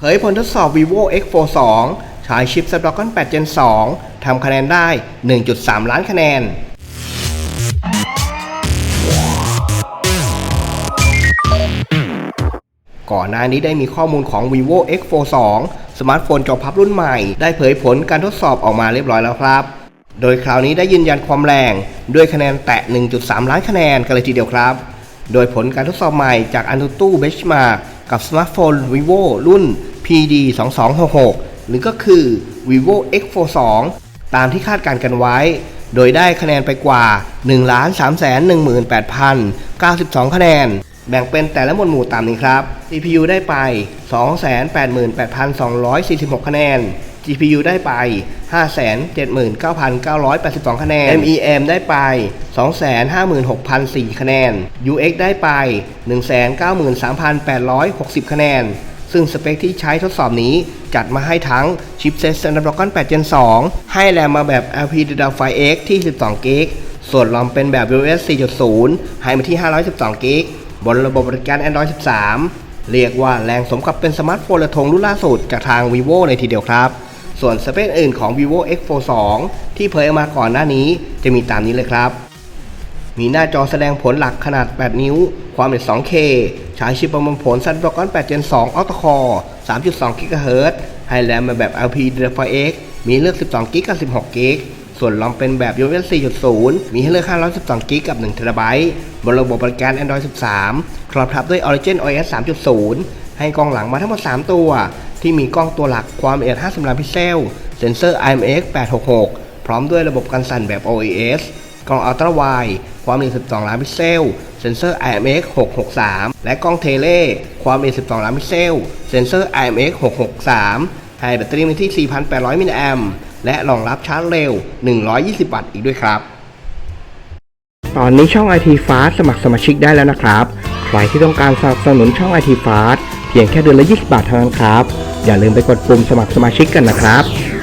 เผยผลทดสอบ vivo X4 2 ใช้ชิป Snapdragon 8 Gen 2 ทำคะแนนได้ 1.3 ล้านคะแนน ก่อนหน้านี้ได้มีข้อมูลของ vivo X4 2 สมาร์ทโฟนจอพับรุ่นใหม่ ได้เผยผลการทดสอบออกมาเรียบร้อยแล้วครับ โดยคราวนี้ได้ยืนยันความแรง ด้วยคะแนนแตะ 1.3 ล้านคะแนนกันเลยทีเดียวครับ โดยผลการทดสอบใหม่จาก Antutu Benchmark กับสมาร์ทโฟน vivo รุ่น PD 2266หรือก็คือ vivo X4 2ตามที่คาดการกันไว้ โดยได้คะแนนไปกว่า 1 3 1 8 0 92 คะแนน แบ่งเป็นแต่ละหมวดหมู่ตามนี้ครับ CPU ได้ไป 288,246 คะแนน GPU ได้ไป 579,982 คะแนน MEM ได้ไป 256,004 คะแนน UX ได้ไป 193,860 คะแนน ซึ่งสเปคที่ใช้ทดสอบนี้จัดมาให้ทั้งชิปเซ็ต Snapdragon 8 Gen 2 ให้แรมมาแบบ LPDDR5X ที่ 12 g b ส่วนรอมเป็นแบบ iOS 4.0 ให้มาที่ 512 g b บนระบบบริการ Android 13 เรียกว่าแรงสมกับเป็นสมาร์ทโฟนระทงรุ่นล่าสุดจากทาง vivo เลยทีเดียวครับ ส่วนสเปคอื่นของ vivo X4 2 ที่เผยออกมาก่อนหน้านี้จะมีตามนี้เลยครับ มีหน้าจอแสดงผลหลักขนาด 8 นิ้ว ความเร็ว 2K ใช้ชิปประมวลผล Snapdragon 8 Gen 2 Octa Core 3.2 GHz ให้แรมมาแบบ LPDDR5X มีเลือก 12 g b กับ 16 g b ส่วนรอมเป็นแบบ iOS 4.0 มีให้เลือก 512 g b กับ 1 TB บนระบบบริการ Android 13 ครอบทับด้วย Origin OS 3.0 ให้กล้องหลังมาทั้งหมด 3 ตัว ที่มีกล้องตัวหลักความละเอียด 50 ล้านพิกเซล เซ็นเซอร์ IMX 866 พร้อมด้วยระบบกันสั่นแบบ OIS กล้องอัลตร้าไวด์ความละเอียด 12 ล้านพิกเซล เซ็นเซอร์ IMX 663 และกล้องเทเลความละเอียด 12 ล้านพิกเซล เซ็นเซอร์ IMX 663ให้แบตเตอรี่มีที่ 4,800 มิลลิแอมป์และรองรับชาร์จเร็ว 120 วัตต์อีกด้วยครับ ตอนนี้ช่อง IT Fast สมัครสมาชิกได้แล้วนะครับ ใครที่ต้องการสนับสนุนช่อง IT Fast เพียงแค่เดือนละ 20 บาทเท่านั้นครับ อย่าลืมไปกดปุ่มสมัครสมาชิกกันนะครับ